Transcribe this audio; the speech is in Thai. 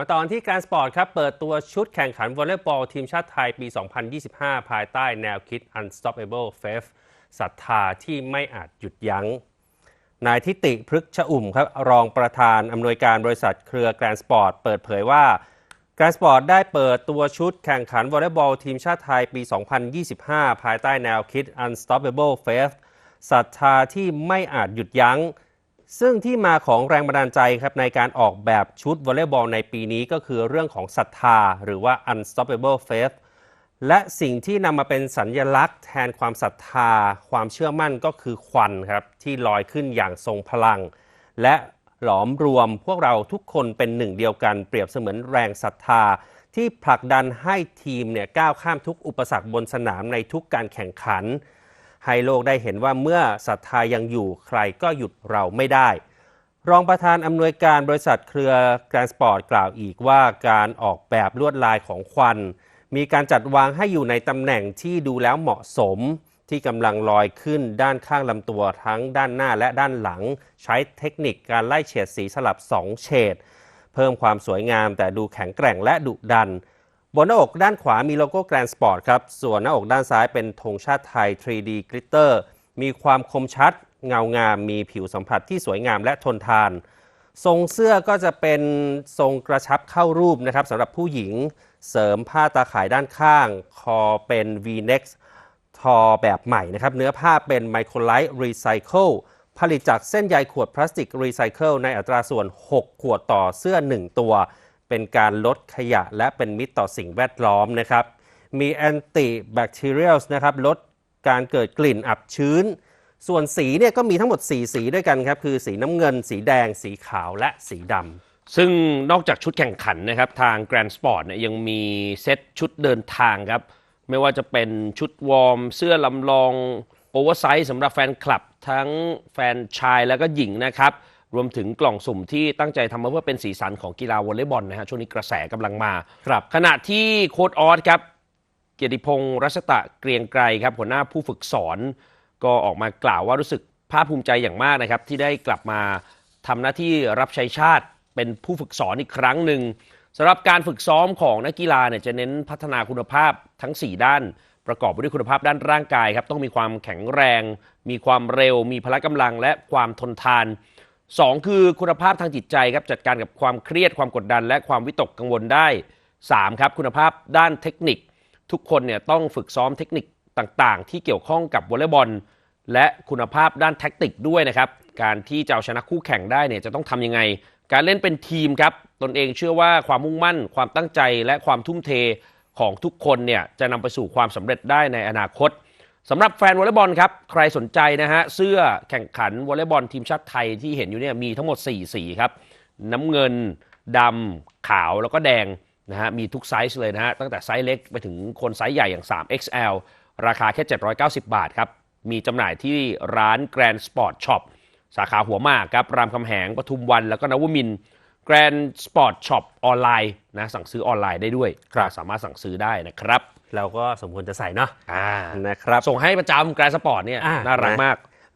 มาตอนที่การสปอร์ตครับเปิดตัวชุดแข่งขันวอลเลย์บอลทีมชาติไทยปี 2025 ภายใต้แนวคิด Unstoppable Faith ศรัทธาที่ไม่อาจหยุดยัง้ง นายทิติพฤกษอุ่มครับรองประธานอำนวยการบริษัทเครือแกรนสปอร์ตเปิดเผยว่าแกรนสปอร์ตได้เปิดตัวชุดแข่งขันวอลเลย์บอลทีมชาติไทยปี 2025 ภายใต้แนวคิด Unstoppable Faith ศรัทธาที่ไม่อาจหยุดยัง้ง ซึ่งที่มาของแรงบันดาลใจครับในการออกแบบชุดวอลเลย์บอลในปีนี้ก็คือเรื่องของศรัทธา หรือว่า unstoppable faith และสิ่งที่นำมาเป็นสัญญลักษณ์แทนความศรัทธา ความเชื่อมั่นก็คือควันครับที่ลอยขึ้นอย่างทรงพลัง และหลอมรวมพวกเราทุกคนเป็นหนึ่งเดียวกัน เปรียบเสมือนแรงศรัทธา ที่ผลักดันให้ทีมเนี่ยก้าวข้ามทุกอุปสรรคบนสนามในทุกการแข่งขัน ให้โลกได้เห็นว่าเมื่อศรัทธายังอยู่ใครก็หยุดเราไม่ได้ รองประธานอำนวยการบริษัทเครือแกรนสปอร์ตกล่าวอีกว่าการออกแบบลวดลายของควัน มีการจัดวางให้อยู่ในตำแหน่งที่ดูแล้วเหมาะสม ที่กำลังลอยขึ้นด้านข้างลำตัวทั้งด้านหน้าและด้านหลัง ใช้เทคนิคการไล่เฉดสีสลับ 2 เฉดเพิ่มความสวยงามแต่ดูแข็งแกร่งและดุดัน บนหน้าอกด้านขวามีโลโก้แกรนสปอร์ตครับ ส่วนหน้าอกด้านซ้ายเป็นธงชาติไทย 3D Glitter มีความคมชัด เงางาม มีผิวสัมผัสที่สวยงามและทนทาน ทรงเสื้อก็จะเป็นทรงกระชับเข้ารูปนะครับสำหรับผู้หญิง เสริมผ้าตาข่ายด้านข้าง คอเป็น V-neck ทอแบบใหม่นะครับ เนื้อผ้าเป็นไมโครไลท์รีไซเคิลผลิตจากเส้นใยขวดพลาสติกรีไซเคิลในอัตราส่วน 6 ขวดต่อเสื้อ 1 ตัว เป็นการลดขยะและเป็นมิตรต่อสิ่งแวดล้อมนะครับ มีแอนติแบคทีเรียลนะครับลดการเกิดกลิ่นอับชื้น ส่วนสีเนี่ยก็มีทั้งหมด 4 สีด้วยกันครับ คือสีน้ำเงิน สีแดง สีขาวและสีดำซึ่งนอกจากชุดแข่งขันนะครับทาง Grand Sport เนี่ยยังมีเซตชุดเดินทางครับ ไม่ว่าจะเป็นชุดวอร์ม เสื้อลำลองโอเวอร์ไซส์สำหรับแฟนคลับ ทั้งแฟนชายแล้วก็หญิงนะครับ รวมถึงกล่องสุ่มที่ตั้งใจทำมาเพื่อเป็นสีสันของกีฬาวอลเลย์บอลนะฮะช่วงนี้กระแสกำลังมา ครับ ขณะที่โค้ดออสครับ เกียรติพงศ์รัชตะเกรียงไกรครับหัวหน้าผู้ฝึกสอนก็ออกมากล่าวว่ารู้สึกภาคภูมิใจอย่างมากนะครับ ที่ได้กลับมาทำหน้าที่รับใช้ชาติเป็นผู้ฝึกสอนอีกครั้งหนึ่งสำหรับการฝึกซ้อมของนักกีฬาเนี่ยจะเน้นพัฒนาคุณภาพทั้ง 4 ด้าน ประกอบไปด้วยคุณภาพด้านร่างกายครับต้องมีความแข็งแรง มีความเร็ว มีพละกำลังและความทนทาน สองคือคุณภาพทางจิตใจครับจัดการกับความเครียดความกดดัน และความวิตกกังวลได้สามครับคุณภาพด้านเทคนิค ทุกคนเนี่ยต้องฝึกซ้อมเทคนิคต่างๆ ที่เกี่ยวข้องกับวอลเลย์บอล และคุณภาพด้านแท็กติกด้วยนะครับการที่จะเอาชนะคู่แข่งได้เนี่ยจะต้องทำยังไง การเล่นเป็นทีมครับตนเองเชื่อว่าความมุ่งมั่น ความตั้งใจและความทุ่มเทของทุกคนเนี่ยจะนำไปสู่ความสำเร็จได้ในอนาคต สำหรับแฟนวอลเลย์บอลครับ ใครสนใจนะฮะ เสื้อแข่งขันวอลเลย์บอลทีมชาติไทยที่เห็นอยู่เนี่ยมีทั้งหมด 4 สีครับ น้ำเงินดำขาวแล้วก็แดงนะฮะมีทุกไซส์เลยนะฮะ ตั้งแต่ไซส์เล็กไปถึงคนไซส์ใหญ่อย่าง 3XL ราคาแค่ 790 บาทครับ มีจำหน่ายที่ร้าน Grand Sport Shop สาขาหัวหมากครับ รามคำแหงปทุมวันแล้วก็นวมินทร์ Grand Sport Shop ออนไลน์นะสั่งซื้อออนไลน์ได้ด้วยครับสามารถสั่งซื้อได้นะครับ เราก็สมควรจะใส่เนาะอ่านะครับส่งให้ประจำ Grand Sport เนี่ยอ่าน่ารักนะมาก